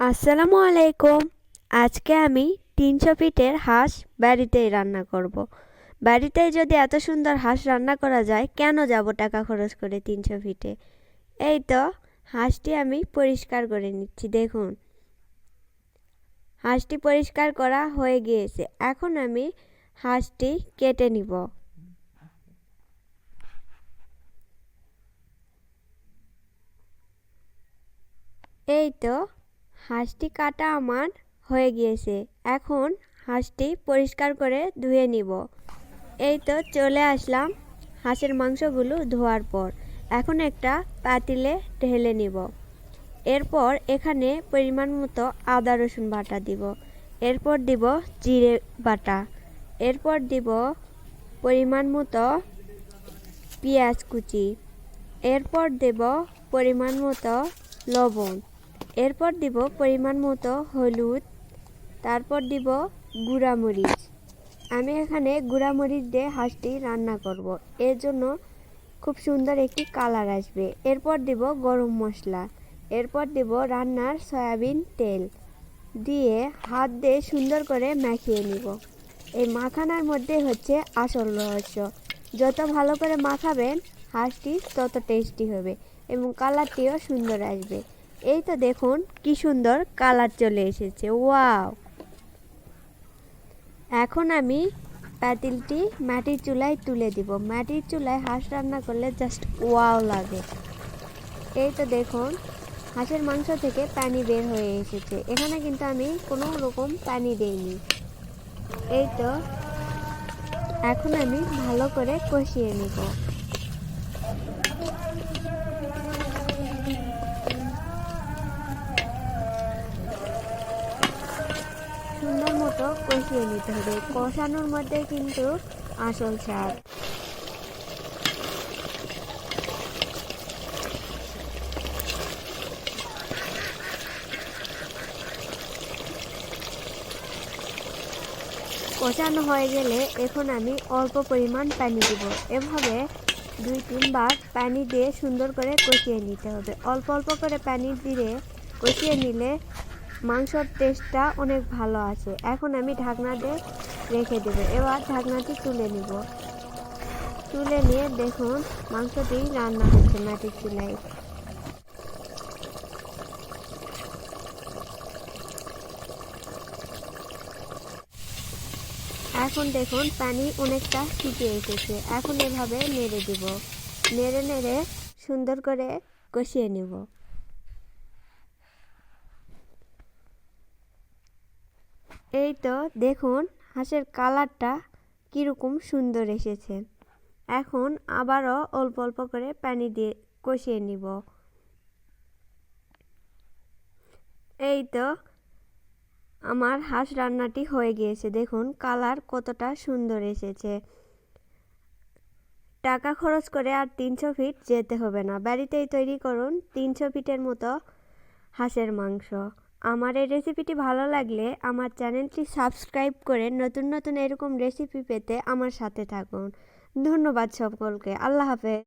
আসসালামু আলাইকুম। আজকে আমি তিনশো ফিটের হাঁস বাড়িতেই রান্না করব। বাড়িতেই যদি এত সুন্দর হাঁস রান্না করা যায়, কেন যাব টাকা খরচ করে তিনশো ফিটে এই তো, হাঁসটি আমি পরিষ্কার করে নিচ্ছি, দেখুন। হাঁসটি পরিষ্কার করা হয়ে গিয়েছে। এখন আমি হাঁসটি কেটে নিব। এই তো হাঁসটি কাটা আমার হয়ে গিয়েছে। এখন হাঁসটি পরিষ্কার করে ধুয়ে নিব। এই তো চলে আসলাম হাঁসের মাংসগুলো ধোয়ার পর। এখন একটা পাতিলে ঢেলে নিব। এরপর এখানে পরিমাণ মতো আদা রসুন বাটা দিব। এরপর দিব জিরে বাটা। এরপর দিব পরিমাণ মতো পেঁয়াজ কুচি। এরপর দেব পরিমাণ মতো লবণ। এরপর দিব পরিমাণ মতো হলুদ, তারপর দিব গুঁড়ামরিচ। আমি এখানে গুঁড়ামরিচ দিয়ে হাঁসটি রান্না করব। এর জন্য খুব সুন্দর একটি কালার আসবে। এরপর দিব গরম মশলা। এরপর দিব রান্নার সয়াবিন তেল। দিয়ে হাত দিয়ে সুন্দর করে মাখিয়ে নিব। এই মাখানোর মধ্যে হচ্ছে আসল রহস্য। যত ভালো করে মাখাবেন, হাঁসটি তত টেস্টি হবে এবং কালারটিও সুন্দর আসবে। এই তো দেখুন, কি সুন্দর কালার চলে এসেছে। ওয়াও! এখন আমি পাতিলটি মাটির চুলায় তুলে দিব। মাটির চুলায় হাঁস রান্না করলে জাস্ট ওয়াও লাগে। এই তো দেখুন, হাঁসের মাংস থেকে পানি বের হয়ে এসেছে। এখানে কিন্তু আমি কোনো রকম পানি দেইনি। এই তো এখন আমি ভালো করে কষিয়ে নিব। কষিয়ে নিতে হবে। কষানোর মধ্যে কিন্তু আসল স্বাদ। কষানো হয়ে গেলে এখন আমি অল্প পরিমাণ পানি দিব। এভাবে দুই তিনবার পানি দিয়ে সুন্দর করে কষিয়ে নিতে হবে। অল্প অল্প করে পানি দিয়ে কষিয়ে নিলে মাংসর টেস্টটা অনেক ভালো আছে। এখন আমি ঢাকনা দিয়ে রেখে দেবো। এবার ঢাকনাটি তুলে নিব। তুলে নিয়ে দেখুন, মাংসটি রান্না হচ্ছে মাটির চুলায়। এখন দেখুন, পানি অনেকটা শুকিয়ে এসেছে। এখন এভাবে নেড়ে দিব। নেড়ে নেড়ে সুন্দর করে কষিয়ে নেব। এই তো দেখুন, হাঁসের কালারটা কীরকম সুন্দর এসেছে। এখন আবারও অল্প অল্প করে পানি দিয়ে কষিয়ে নিব। এই তো আমার হাঁস রান্নাটি হয়ে গিয়েছে। দেখুন, কালার কতটা সুন্দর এসেছে। টাকা খরচ করে আর তিনশো ফিট যেতে হবে না। বাড়িতেই তৈরি করুন তিনশো ফিটের মতো হাঁসের মাংস। আমার এই রেসিপিটি ভালো লাগলে আমার চ্যানেলটি সাবস্ক্রাইব করে নতুন নতুন এরকম রেসিপি পেতে আমার সাথে থাকুন। ধন্যবাদ সকলকে। আল্লাহ হাফেজ।